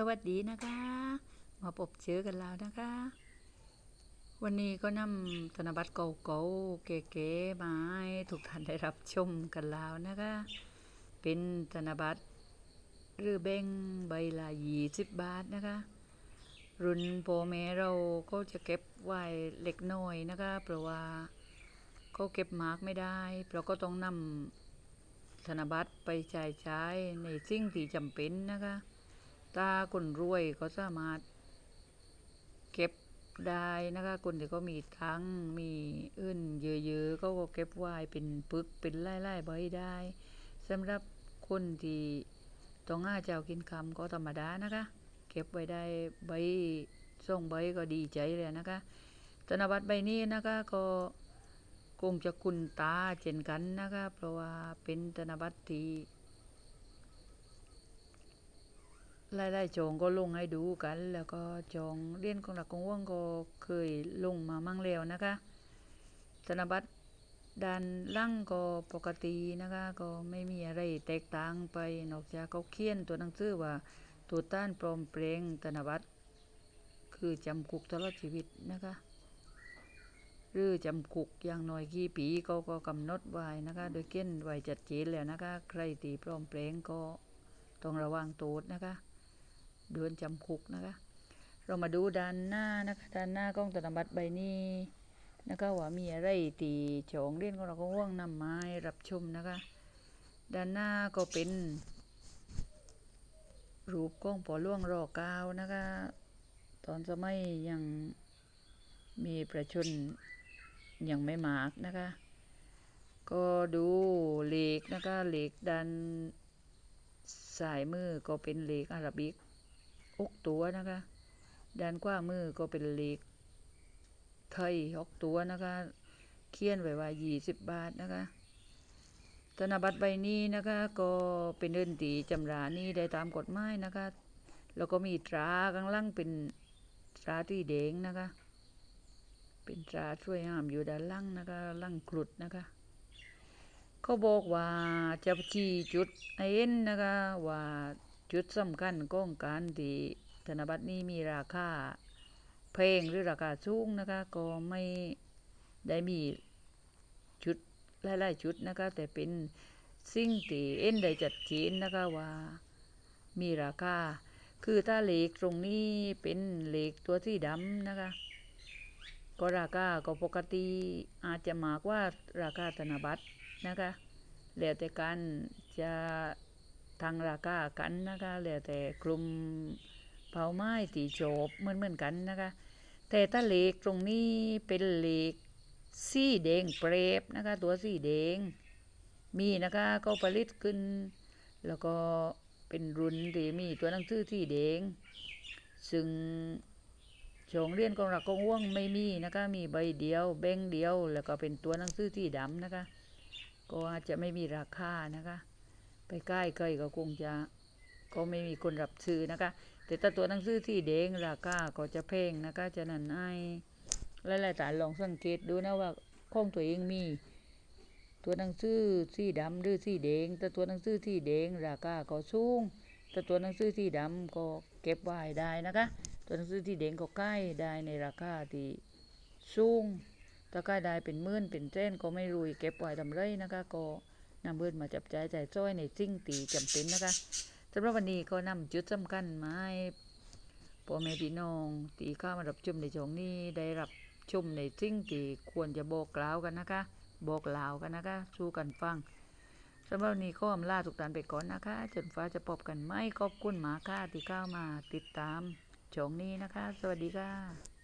สวัสดีนะคะมาพบเจอกันแล้วนะคะ วันนี้ก็นำธนบัตรเก่าๆเก๋ๆมาให้ทุกท่านได้รับชมกันแล้วนะคะ เป็นธนบัตรหรือแบงใบละยี่สิบบาทนะคะ รุ่นพ่อแม่เราก็จะเก็บไว้เล็กน้อยนะคะ เพราะว่าเขาเก็บมาร์กไม่ได้ เพราะก็ต้องนำธนบัตรไปจ่ายใช้ในสิ่งที่จำเป็นนะคะ ตาคนรวยก็สามารถเก็บได้นะคะคนที่เขามีทั้งมีอื้นเยอะๆเขาก็เก็บไว้เป็นปึกเป็นไล่ๆใบได้สำหรับคนที่ต้องหาเจ้ากินคำก็ธรรมดานะคะ เก็บไว้ได้ใบส่งใบก็ดีใจเลยนะคะธนบัตรใบนี้นะคะก็คงจะคุณตาเช่นกันนะคะเพราะว่าเป็นธนบัตรที่ รายได้จองก็ลงให้ดูกัน แล้วก็จองเรียนของหลักของว่องก็เคยลงมามั่งแล้วนะคะธนบัตรด้านล่างก็ปกตินะคะ ก็ไม่มีอะไรแตกต่างไปนอกจากเขาเขียนตัวหนังสือว่าตัวต้านปลอมแปลงธนบัตรคือจำคุกตลอดชีวิตนะคะ หรือจำคุกอย่างน้อยกี่ปีก็ก็กำหนดไว้นะคะ โดยเขียนไว้จัดเจนแล้วนะคะ ใครตีปลอมแปลงก็ต้องระวังโทษนะคะ เดือนจำคุกนะคะ เรามาดูด้านหน้านะคะด้านหน้ากล้องธนบัตรใบนี้นะคะว่ามีอะไรตีจองเล่นของเราก็ว่างนำไม้รับชมนะคะ ด้านหน้าก็เป็น รูปกล้องปอล่วงรอก้านะคะ ตอนสมัยยังมีประชนยังไม่มากนะคะ ก็ดูเหล็กนะคะเหล็กด้านสายมือก็เป็นเหล็กอาราบิก อกตัวนะคะด้านขวามือก็เป็นเหล็กไทยหกตัวนะคะ เขียนไว้ว่ายี่สิบบาทนะคะ ธนบัตรใบนี้นะคะก็เป็นเดินตีจำรานี้ได้ตามกฎหมายนะคะ แล้วก็มีตราข้างล่างเป็นตราที่แดงนะคะ เป็นตราช่วยห้ามอยู่ด้านล่างนะคะล่างครุดนะคะ เขาบอกว่าจะชี้จุดเอ็นนะคะว่า จุดสำคัญของการที่ธนบัตรนี้มีราคาแพงหรือราคาสูงนะคะ ก็ไม่ได้มีจุดหลายๆจุดนะคะ แต่เป็นสิ่งที่เอ็นได้จัดเจนนะคะว่ามีราคา คือถ้าเหล็กตรงนี้เป็นเหล็กตัวที่ดำนะคะ ก็ราคาก็ปกติอาจจะมากว่าราคาธนบัตรนะคะแล้วแต่การจะ ทางราคากันนะคะแล้วแต่กลุ่มเผาไม้ตีโจบเหมือนเหมือนกันนะคะแต่ถ้าเหล็กตรงนี้เป็นเหล็กสีแดงเปรบนะคะ ตัวสีแดง มีนะคะก็ผลิตขึ้น แล้วก็เป็นรุ่นที่มีตัวหนังสือสีแดง ซึ่งชงเรียนของเรากงว่วงไม่มีนะคะ มีใบเดียวแบ่งเดียว แล้วก็เป็นตัวหนังสือที่ดำนะคะ ก็อาจจะไม่มีราคานะคะ ไปใกล้ใกล้ก็คงจะก็ไม่มีคนรับซื้อนะคะ แต่ถ้าตัวหนังสือที่แดงราคาก็จะแพงนะคะฉะนั้นให้หลายๆท่านลองสังเกตดูนะว่าข้องตัวเองมี ตัวหนังสือสีดำหรือสีแดงแต่ตัวหนังสือที่แดงราคาก็สูงแต่ตัวหนังสือที่ดำก็เก็บไว้ได้นะคะ ตัวหนังสือที่แดงก็ใกล้ได้ในราคาที่สูงถ้าใกล้ได้เป็นหมื่นเป็นเส้นก็ไม่รู้อีกเก็บไว้ทำไรนะคะก็ นำเบิดมาจับจ่ายจ่ายจ้อยในสิ่งตีจำเป็นนะคะสำหรับวันนี้ก็นำจุดสำคัญมาให้พ่อแม่พี่น้องตีข้ามารับชมในช่องนี้ได้รับชมในสิ่งที่ควรจะบอกกล่าวกันนะคะบอกกล่าวกันนะคะสู้กันฟังสำหรับวันนี้ก็อำลาทุกท่านไปก่อนนะคะจนฟ้าจะพบกันไหมขอบคุณหมาค่ะที่เข้ามาติดตามช่องนี้นะคะ สวัสดีค่ะ